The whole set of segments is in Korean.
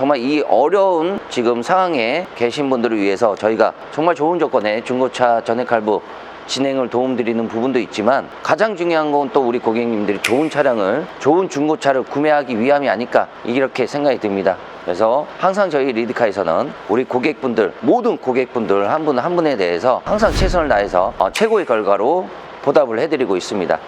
정말 이 어려운 지금 상황에 계신 분들을 위해서 저희가 정말 좋은 조건의 중고차 전액 할부 진행을 도움드리는 부분도 있지만 가장 중요한 건 또 우리 고객님들이 좋은 차량을 좋은 중고차를 구매하기 위함이 아닐까 이렇게 생각이 듭니다. 그래서 항상 저희 리드카에서는 우리 고객분들 모든 고객분들 한 분한 분에 대해서 항상 최선을 다해서 어, 최고의 결과로 보답을 해드리고 있습니다.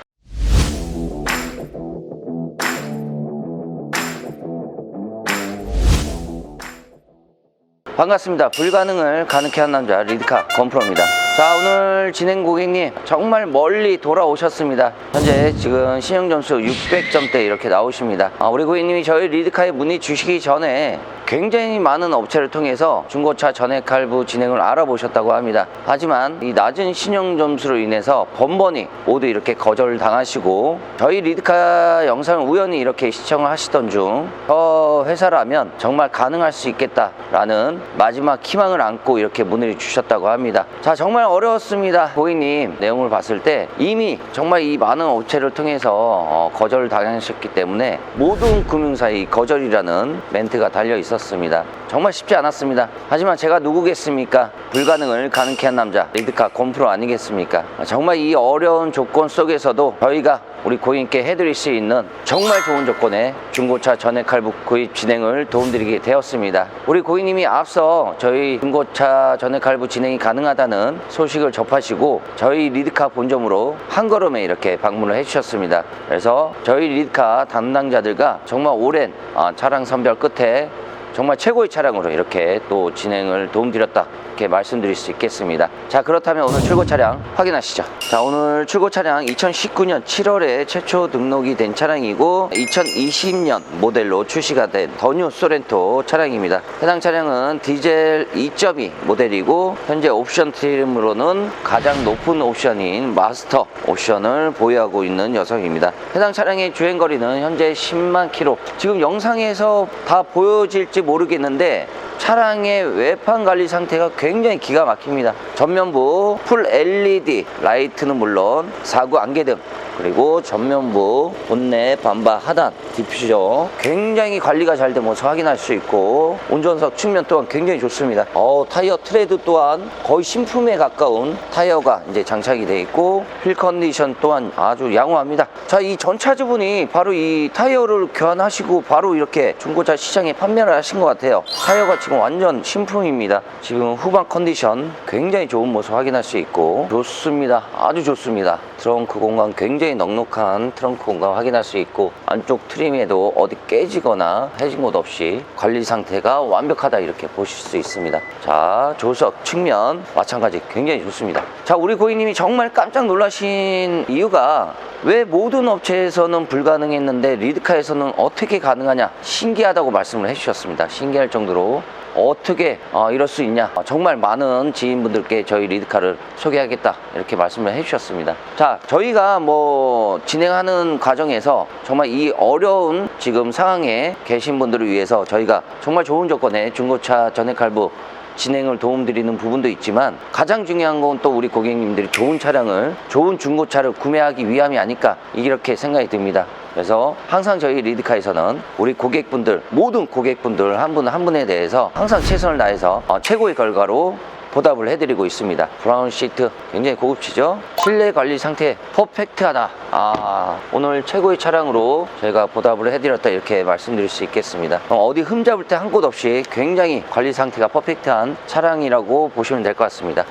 반갑습니다. 불가능을 가능케 한 남자 리드카 건프로입니다. 자 오늘 진행 고객님 정말 멀리 돌아오셨습니다. 현재 지금 신용 점수 600점대 이렇게 나오십니다. 아, 우리 고객님이 저희 리드카에 문의 주시기 전에 굉장히 많은 업체를 통해서 중고차 전액 할부 진행을 알아보셨다고 합니다. 하지만 이 낮은 신용 점수로 인해서 번번이 모두 이렇게 거절 당하시고 저희 리드카 영상을 우연히 이렇게 시청을 하시던 중 저 회사라면 정말 가능할 수 있겠다라는 마지막 희망을 안고 이렇게 문의를 주셨다고 합니다. 자 정말 어려웠습니다. 고객님 내용을 봤을 때 이미 정말 이 많은 업체를 통해서 어, 거절을 당하셨기 때문에 모든 금융사의 거절이라는 멘트가 달려 있었습니다. 정말 쉽지 않았습니다. 하지만 제가 누구겠습니까? 불가능을 가능케 한 남자 리드카 곰프로 아니겠습니까? 정말 이 어려운 조건 속에서도 저희가 우리 고객님께 해드릴 수 있는 정말 좋은 조건의 중고차 전액 할부 구입 진행을 도움드리게 되었습니다. 우리 고객님이 앞서 저희 중고차 전액 할부 진행이 가능하다는 소식을 접하시고 저희 리드카 본점으로 한 걸음에 이렇게 방문을 해주셨습니다. 그래서 저희 리드카 담당자들과 정말 오랜 어, 차량 선별 끝에 정말 최고의 차량으로 이렇게 또 진행을 도움드렸다 이렇게 말씀드릴 수 있겠습니다. 자 그렇다면 오늘 출고 차량 확인하시죠. 자 오늘 출고 차량 2019년 7월에 최초 등록이 된 차량이고 2020년 모델로 출시가 된 더뉴 소렌토 차량입니다. 해당 차량은 디젤 2.2 모델이고 현재 옵션 트림으로는 가장 높은 옵션인 마스터 옵션을 보유하고 있는 녀석입니다. 해당 차량의 주행 거리는 현재 10만 킬로. 지금 영상에서 다 보여질지 모르겠는데 차량의 외판 관리 상태가 굉장히 기가 막힙니다. 전면부 풀 LED 라이트는 물론 사구 안개등 그리고 전면부 본넷 반바 하단 디퓨저 굉장히 관리가 잘된 모습 확인할 수 있고 운전석 측면 또한 굉장히 좋습니다. 어, 타이어 트레드 또한 거의 신품에 가까운 타이어가 이제 장착이 되어 있고 휠 컨디션 또한 아주 양호합니다. 자, 이 전차주분이 바로 이 타이어를 교환하시고 바로 이렇게 중고차 시장에 판매를 하신 것 같아요. 타이어가 지금 완전 신품입니다. 지금 후방 컨디션 굉장히 좋은 모습 확인할 수 있고 좋습니다. 아주 좋습니다. 트렁크 공간 굉장히 넉넉한 트렁크 공간 확인할 수 있고 안쪽 트림에도 어디 깨지거나 해진 곳 없이 관리 상태가 완벽하다 이렇게 보실 수 있습니다. 자 조석 측면 마찬가지 굉장히 좋습니다. 자 우리 고객님이 정말 깜짝 놀라신 이유가 왜 모든 업체에서는 불가능했는데 리드카에서는 어떻게 가능하냐 신기하다고 말씀을 해주셨습니다. 신기할 정도로 어떻게 어, 이럴 수 있냐? 어, 정말 많은 지인분들께 저희 리드카를 소개하겠다 이렇게 말씀을 해주셨습니다. 자 저희가 뭐 진행하는 과정에서 정말 이 어려운 지금 상황에 계신 분들을 위해서 저희가 정말 좋은 조건의 중고차 전액 할부 진행을 도움드리는 부분도 있지만 가장 중요한 건 또 우리 고객님들이 좋은 차량을 좋은 중고차를 구매하기 위함이 아닐까 이렇게 생각이 듭니다. 그래서 항상 저희 리드카에서는 우리 고객분들 모든 고객분들 한 분한 분에 대해서 항상 최선을 다해서 어, 최고의 결과로 보답을 해드리고 있습니다. 브라운 시트 굉장히 고급지죠? 실내 관리 상태 퍼펙트하다. 아 오늘 최고의 차량으로 저희가 보답을 해드렸다 이렇게 말씀드릴 수 있겠습니다. 어, 어디 흠잡을 때 한 곳 없이 굉장히 관리 상태가 퍼펙트한 차량이라고 보시면 될 것 같습니다.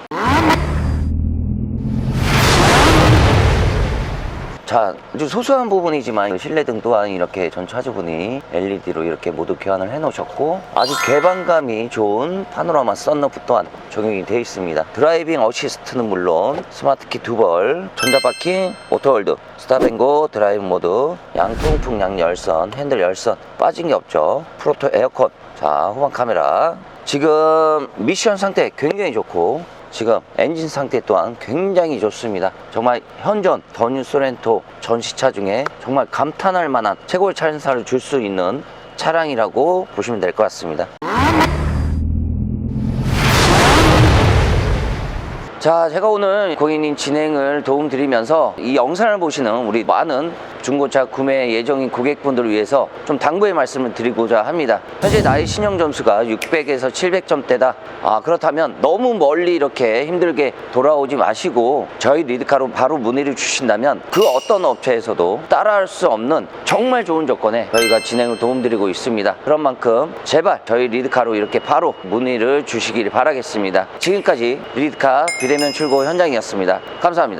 자, 아주 소소한 부분이지만 실내등 또한 이렇게 전차주분이 LED로 이렇게 모두 교환을 해 놓으셨고 아주 개방감이 좋은 파노라마 썬루프 또한 적용이 되어 있습니다. 드라이빙 어시스트는 물론 스마트키 두 벌, 전자파킹, 오토홀드, 스탑앤고 드라이브 모드, 양통풍 양열선, 핸들 열선 빠진 게 없죠. 프로토 에어컨, 자 후방 카메라 지금 미션 상태 굉장히 좋고 지금 엔진 상태 또한 굉장히 좋습니다. 정말 현존 더뉴 소렌토 전시차 중에 정말 감탄할 만한 최고의 차량사를 줄 수 있는 차량이라고 보시면 될 것 같습니다. 자, 제가 오늘 고객님 진행을 도움드리면서 이 영상을 보시는 우리 많은 중고차 구매 예정인 고객분들을 위해서 좀 당부의 말씀을 드리고자 합니다. 현재 나의 신용 점수가 600에서 700점대다. 아, 그렇다면 너무 멀리 이렇게 힘들게 돌아오지 마시고 저희 리드카로 바로 문의를 주신다면 그 어떤 업체에서도 따라할 수 없는 정말 좋은 조건에 저희가 진행을 도움드리고 있습니다. 그런 만큼 제발 저희 리드카로 이렇게 바로 문의를 주시길 바라겠습니다. 지금까지 리드카 비 대면 출고 현장이었습니다. 감사합니다.